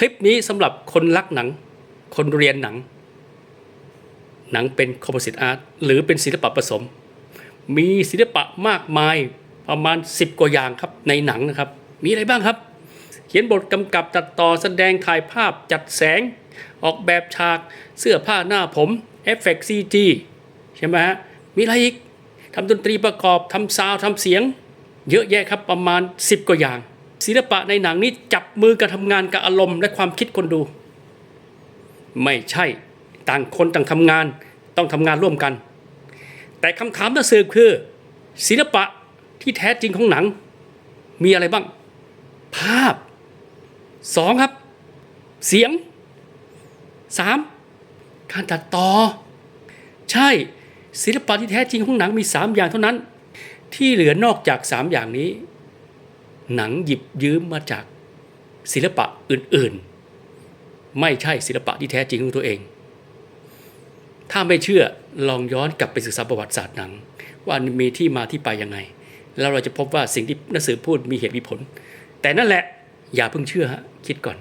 คลิปนี้สำหรับคนรักหนัง คนเรียนหนัง หนังเป็นคอมโพสิตอาร์ตหรือเป็นศิลปะผสม มีศิลปะมากมายประมาณ 10 กว่าอย่างครับในหนังนะครับ มีอะไรบ้างครับ เขียนบทกำกับตัดต่อแสดงถ่ายภาพจัดแสง ออกแบบฉาก เสื้อผ้าหน้าผมเอฟเฟกต์ซีจีใช่ไหมฮะมีอะไรอีกทำดนตรีประกอบทำซาวทำเสียง เยอะแยะครับประมาณ 10 กว่าอย่าง ศิลปะในหนังนี้จับมือกันทำงานกับอารมณ์และความคิดคนดู ไม่ใช่ต่างคนต่างทำงานต้องทำงานร่วมกัน แต่คำถามที่สืบคือ ศิลปะที่แท้จริงของหนัง มีอะไรบ้าง ภาพสองครับ เสียงสามการตัดต่อ ใช่ศิลปะที่แท้จริงของหนังมี 3 อย่างเท่านั้น ที่เหลือนอกจาก 3 อย่างนี้ หนังหยิบยืมมาจากศิลปะอื่นๆ ไม่ใช่ศิลปะที่แท้จริงของตัวเอง ถ้าไม่เชื่อลองย้อนกลับไปศึกษาประวัติศาสตร์หนัง ว่ามีที่มาที่ไปยังไง แล้วเราจะพบว่าสิ่งที่หนังสือพูดมีเหตุมีผล แต่นั่นแหละอย่าเพิ่งเชื่อฮะคิดก่อน